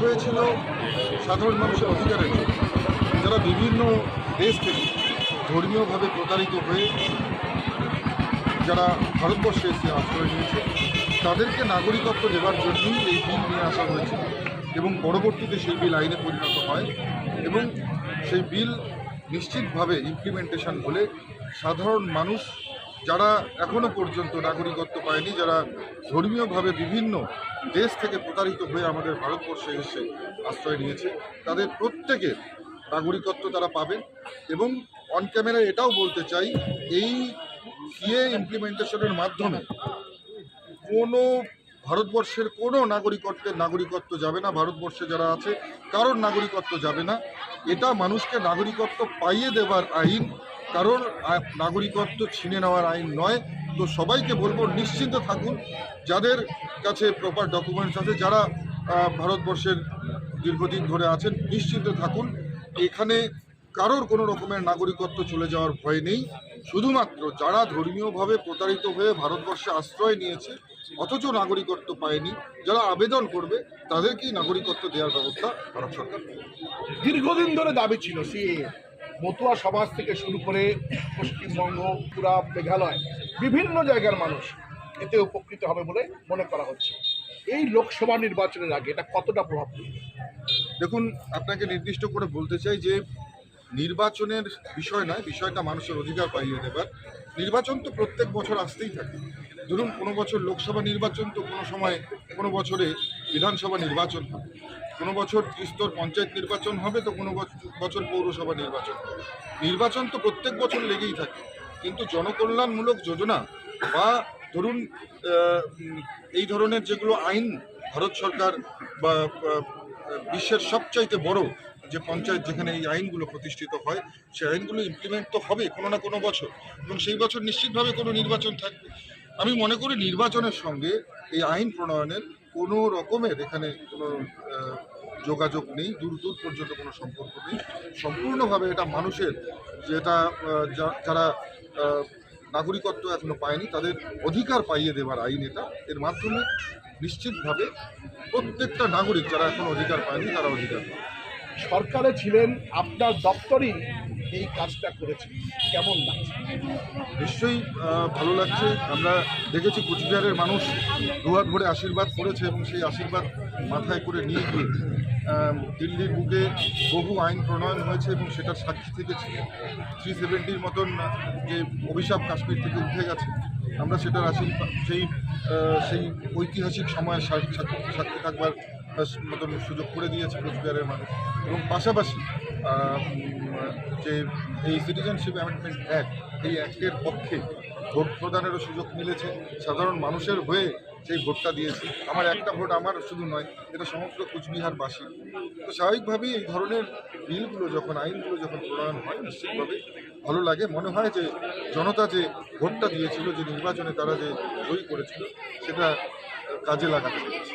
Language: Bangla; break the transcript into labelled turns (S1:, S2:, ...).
S1: হয়েছিল সাধারণ মানুষের অধিকারের জন্য। যারা বিভিন্ন দেশ থেকে ধর্মীয়ভাবে প্রতারিত হয়ে যারা ভারতবর্ষে এসে আশ্রয় নিয়েছে, তাদেরকে নাগরিকত্ব দেওয়ার জন্যই এই বিল নিয়ে আসা হয়েছিল এবং পরবর্তীতে সেই বিল আইনে পরিণত হয় এবং সেই বিল নিশ্চিতভাবে ইমপ্লিমেন্টেশন হলে সাধারণ মানুষ যারা এখনও পর্যন্ত নাগরিকত্ব পায়নি, যারা ধর্মীয়ভাবে বিভিন্ন দেশ থেকে প্রতারিত হয়ে আমাদের ভারতবর্ষে এসে আশ্রয় নিয়েছে। তাদের প্রত্যেকের নাগরিকত্ব তারা পাবে এবং অন ক্যামেরা এটাও বলতে চাই, এই সিএ ইমপ্লিমেন্টেশনের মাধ্যমে কোনো ভারতবর্ষের কোনো নাগরিকত্বের নাগরিকত্ব যাবে না, ভারতবর্ষে যারা আছে কারোর নাগরিকত্ব যাবে না। এটা মানুষকে নাগরিকত্ব পাইয়ে দেবার আইন, কারোর নাগরিকত্ব ছিনে নেওয়ার আইন নয়। তো সবাইকে বলব নিশ্চিন্ত থাকুন। যাদের কাছে প্রপার ডকুমেন্টস আছে, যারা ভারতবর্ষের দীর্ঘদিন ধরে আছেন, নিশ্চিন্ত থাকুন। এখানে কারোর কোনো রকমের নাগরিকত্ব চলে যাওয়ার ভয় নেই। শুধুমাত্র যারা ধর্মীয়ভাবে প্রতারিত হয়ে ভারতবর্ষে আশ্রয় নিয়েছে, অথচ নাগরিকত্ব পায়নি, যারা আবেদন করবে, তাদেরকেই নাগরিকত্ব দেওয়ার ব্যবস্থা ভারত সরকার
S2: দীর্ঘদিন ধরে দাবি ছিল সিএ মতুয়া সমাজ থেকে শুরু করে পশ্চিমবঙ্গ পুরা মেঘালয় বিভিন্ন জায়গার মানুষ এতে উপকৃত হবে বলে মনে করা হচ্ছে। এই লোকসভা নির্বাচনের আগে এটা কতটা প্রভাব ফেলবে
S1: দেখুন, আপনাকে নির্দিষ্ট করে বলতে চাই যে নির্বাচনের বিষয় নয়, বিষয়টা মানুষের অধিকার পাইয়ে দেবার। নির্বাচন তো প্রত্যেক বছর আসতেই থাকে। ধরুন, কোনো বছর লোকসভা নির্বাচন, তো কোনো সময় কোনো বছরে বিধানসভা নির্বাচন হবে। কোনো বছর ত্রিস্তর পঞ্চায়েত নির্বাচন হবে, তো কোনো বছ- বছর পৌরসভা নির্বাচন হবে। নির্বাচন তো প্রত্যেক বছর লেগেই থাকে। কিন্তু জনকল্যাণমূলক যোজনা বা ধরুন এই ধরনের যেগুলো আইন ভারত সরকার বা বিশ্বের সবচাইতে বড় যে পঞ্চায়েত যেখানে এই আইনগুলো প্রতিষ্ঠিত হয়, সেই আইনগুলো ইমপ্লিমেন্ট তো হবে কোনো না কোনো বছর। এবং সেই বছর নিশ্চিতভাবে কোনো নির্বাচন থাকবে। আমি মনে করি নির্বাচনের সঙ্গে এই আইন প্রণয়নের কোনো রকমের এখানে কোনো যোগাযোগ নেই, দূর দূর পর্যন্ত কোনো সম্পর্ক নেই। সম্পূর্ণভাবে এটা মানুষের যেটা যারা নাগরিকত্ব এখনও পায়নি, তাদের অধিকার পাইয়ে দেওয়ার আইন এটা। এর মাধ্যমে নিশ্চিতভাবে প্রত্যেকটা নাগরিক যারা এখন অধিকার পায়নি, তারা অধিকার পায়
S2: সরকারে ছিলেন আপনার দপ্তরই এই কাজটা করেছে, কেমন লাগছে?
S1: নিশ্চয়ই ভালো লাগছে। আমরা দেখেছি কুচবিহারের মানুষ দুহাত ভরে আশীর্বাদ করেছে এবং সেই আশীর্বাদ মাথায় করে নিয়ে গিয়ে দিল্লির বুকে বহু আইন প্রণয়ন হয়েছে এবং সেটার সাক্ষী থেকেছি থ্রি সেভেন্টির মতন যে অভিশাপ কাশ্মীর থেকে উঠে গেছে, আমরা সেটার আশীর্বাদ, সেই সেই ঐতিহাসিক সময়ের সাক্ষী থাকবার মতন সুযোগ করে দিয়েছে কোচবিহারের মানুষ। এবং পাশাপাশি যে এই সিটিজেনশিপ অ্যামেন্ডমেন্ট অ্যাক্ট এই অ্যাক্টের পক্ষে ভোট প্রদানেরও সুযোগ মিলেছে। সাধারণ মানুষের হয়ে সেই ভোটটা দিয়েছি, আমার একটা ভোট আমার শুধু নয়, এটা সমগ্র কুচবিহারবাসী। তো স্বাভাবিকভাবেই এই ধরনের বিলগুলো যখন, আইনগুলো যখন প্রণয়ন হয়, নিশ্চিতভাবে ভালো লাগে। মনে হয় যে জনতা যে ভোটটা দিয়েছিল, যে নির্বাচনে তারা যে জয়ী করেছিল, সেটা কাজে লাগাতে পেরেছে।